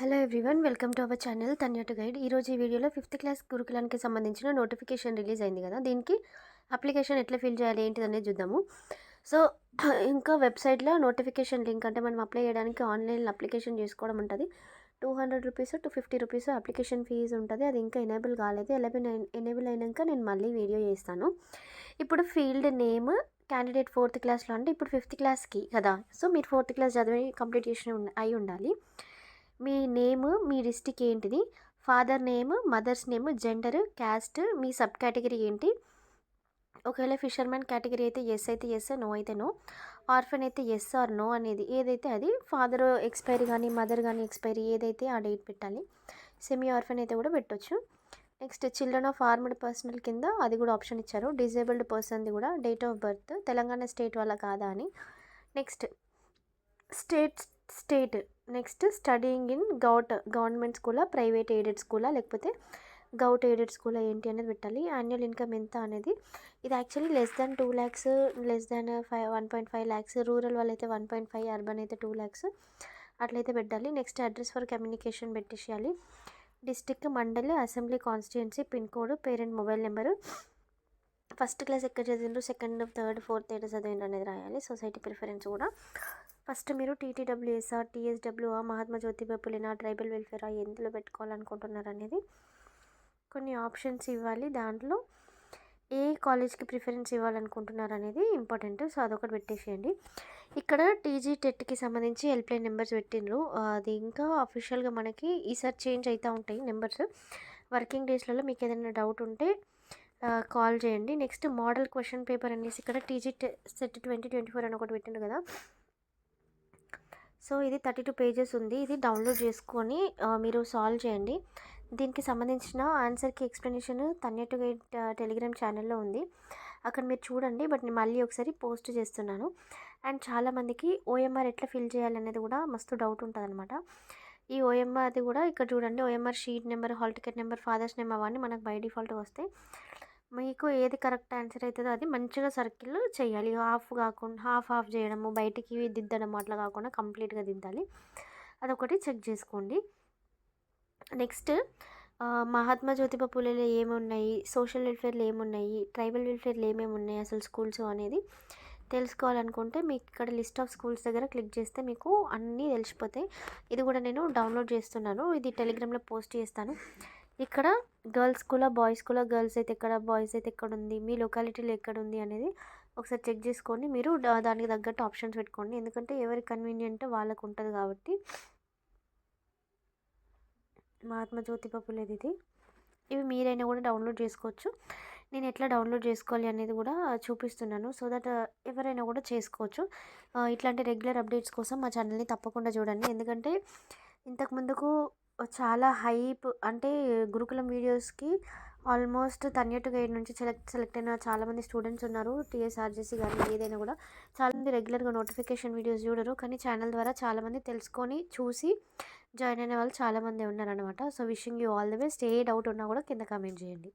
Hello everyone welcome to our channel Tanya guide ఈరోజు ఈ వీడియోలో ఫిఫ్త్ క్లాస్ గురుకులానికి సంబంధించిన నోటిఫికేషన్ రిలీజ్ అయింది కదా. దీనికి అప్లికేషన్ ఎట్లా ఫిల్ చేయాలి ఏంటిది అనేది చూద్దాము. సో ఇంకా వెబ్సైట్లో నోటిఫికేషన్ లింక్ అంటే మనం అప్లై చేయడానికి ఆన్లైన్లో అప్లికేషన్ చేసుకోవడం ఉంటుంది. Two hundred rupees two fifty rupees application fee ఉంటుంది. అది ఇంకా ఎనేబుల్ కాలేదు. ఎలెవెన్ ఎనేబుల్ అయినాక నేను మళ్ళీ వీడియో చేస్తాను. ఇప్పుడు ఫీల్డ్ నేమ్ క్యాండిడేట్ ఫోర్త్ క్లాస్లో అంటే ఇప్పుడు ఫిఫ్త్ క్లాస్కి కదా. సో మీరు ఫోర్త్ క్లాస్ చదివి కంప్లీట్ చేసిన అయి ఉండాలి. మీ నేమ్ మీ డిస్టిక్ ఏంటిది? Father name mother's name gender caste మీ సబ్ కేటగిరీ ఏంటి? ఒకవేళ ఫిషర్మెన్ కేటగిరీ అయితే ఎస్ అయితే ఎస్ నో అయితే నో ఆర్ఫన్ అయితే ఎస్ ఆర్ నో అనేది ఏదైతే అది ఫాదర్ ఎక్స్పైరీ కానీ మదర్ కానీ ఎక్స్పైరీ ఏదైతే ఆ డేట్ పెట్టాలి. సెమీ ఆర్ఫన్ అయితే కూడా పెట్టొచ్చు. Next children of armed personnel కింద అది కూడా ఆప్షన్ ఇచ్చారు. డిజేబుల్డ్ పర్సన్ది కూడా date of birth Telangana state వాళ్ళ కాదా అని. Next state state next studying in govt government స్కూలా ప్రైవేట్ ఎయిడెడ్ స్కూలా లేకపోతే గౌట్ ఎయిడెడ్ స్కూలా ఏంటి అనేది పెట్టాలి. యాన్యువల్ ఇన్కమ్ ఎంత అనేది ఇది actually less than two lakhs less than five one point five lakhs rural వాళ్ళైతే వన్ పాయింట్ ఫైవ్ అర్బన్ అయితే టూ ల్యాక్స్ అట్లయితే పెట్టాలి. నెక్స్ట్ అడ్రస్ ఫర్ కమ్యూనికేషన్ పెట్టేసేయాలి. డిస్టిక్ మండలి assembly constituency pin code parent mobile number. First class ఎక్కడ చదివిండ్రు? Second third fourth eight చదివిండ్రు అనేది రాయాలి. సొసైటీ ప్రిఫరెన్స్ కూడా. ఫస్ట్ మీరు టీటీడబ్ల్యూఎస్ఆర్ టీఎస్డబ్ల్యూఆ మహాత్మా జ్యోతిబా పులినా ట్రైబల్ వెల్ఫేర్ ఎందులో పెట్టుకోవాలనుకుంటున్నారు అనేది కొన్ని ఆప్షన్స్ ఇవ్వాలి. దాంట్లో ఏ కాలేజ్కి ప్రిఫరెన్స్ ఇవ్వాలనుకుంటున్నారు అనేది ఇంపార్టెంట్. సో అదొకటి పెట్టేసేయండి. ఇక్కడ టీజీ టెట్కి సంబంధించి హెల్ప్లైన్ నెంబర్స్ పెట్టిండ్రు. అది ఇంకా అఫీషియల్గా మనకి ఈసారి చేంజ్ అవుతూ ఉంటాయి నెంబర్స్. వర్కింగ్ డేస్లలో మీకు ఏదైనా డౌట్ ఉంటే కాల్ చేయండి. నెక్స్ట్ మోడల్ క్వశ్చన్ పేపర్ అనేసి ఇక్కడ TG set twenty twenty four అని ఒకటి పెట్టిండు కదా. సో ఇది థర్టీ టూ పేజెస్ ఉంది. ఇది డౌన్లోడ్ చేసుకొని మీరు సాల్వ్ చేయండి. దీనికి సంబంధించిన ఆన్సర్కి ఎక్స్ప్లెనేషన్ తన్యటు గైడ్ టెలిగ్రామ్ ఛానల్లో ఉంది. అక్కడ మీరు చూడండి బట్ నేను మళ్ళీ ఒకసారి పోస్ట్ చేస్తున్నాను. అండ్ చాలామందికి ఓఎంఆర్ ఎట్లా ఫిల్ చేయాలనేది కూడా మస్తు డౌట్ ఉంటుంది అనమాట ఈ ఓఎంఆర్ అది కూడా ఇక్కడ చూడండి OMR sheet number hall ticket number father's name అవన్నీ మనకు బై డిఫాల్ట్ వస్తాయి. మీకు ఏది కరెక్ట్ ఆన్సర్ అవుతుందో అది మంచిగా సర్కిల్ చేయాలి. హాఫ్ కాకుండా హాఫ్ హాఫ్ చేయడము బయటికి దిద్దడం అట్లా కాకుండా కంప్లీట్గా దిద్దాలి అదొకటి చెక్ చేసుకోండి. నెక్స్ట్ మహాత్మా జ్యోతిబా పూలేలో ఏమున్నాయి? సోషల్ వెల్ఫేర్లు ఏమున్నాయి? ట్రైబల్ వెల్ఫేర్లు ఏమేమి ఉన్నాయి అసలు స్కూల్స్ అనేది? తెలుసుకోవాలనుకుంటే మీకు ఇక్కడ లిస్ట్ ఆఫ్ స్కూల్స్ దగ్గర క్లిక్ చేస్తే మీకు అన్నీ తెలిసిపోతాయి. ఇది కూడా నేను డౌన్లోడ్ చేస్తున్నాను. ఇది టెలిగ్రామ్లో పోస్ట్ చేస్తాను. ఇక్కడ గర్ల్స్ స్కూలా బాయ్స్ స్కూలా గర్ల్స్ అయితే ఎక్కడ బాయ్స్ అయితే ఎక్కడ ఉంది మీ లొకాలిటీలో ఎక్కడ ఉంది అనేది ఒకసారి చెక్ చేసుకొని మీరు దానికి తగ్గట్టు ఆప్షన్స్ పెట్టుకోండి. ఎందుకంటే ఎవరి కన్వీనియంట్ వాళ్ళకు ఉంటుంది కాబట్టి. మహాత్మా జ్యోతి పప్పులేదు ఇది. ఇవి మీరైనా కూడా డౌన్లోడ్ చేసుకోవచ్చు. నేను ఎట్లా డౌన్లోడ్ చేసుకోవాలి అనేది కూడా చూపిస్తున్నాను. సో దట్ ఎవరైనా కూడా చేసుకోవచ్చు. ఇట్లాంటి రెగ్యులర్ అప్డేట్స్ కోసం మా ఛానల్ని తప్పకుండా చూడండి. ఎందుకంటే ఇంతకు ముందుకు చాలా హైప్ అంటే గురుకులం వీడియోస్కి ఆల్మోస్ట్ తన్యటు గైడ్ నుంచి సెలెక్ట్ సెలెక్ట్ అయిన చాలామంది స్టూడెంట్స్ ఉన్నారు. టీఎస్ఆర్జీసీ కానీ ఏదైనా కూడా. చాలామంది రెగ్యులర్గా నోటిఫికేషన్ వీడియోస్ చూడరు. కానీ ఛానల్ ద్వారా చాలామంది తెలుసుకొని చూసి జాయిన్ అయిన వాళ్ళు చాలామంది ఉన్నారనమాట so wishing you all the best. A doubt ఉన్నా కూడా కింద కామెంట్ చేయండి.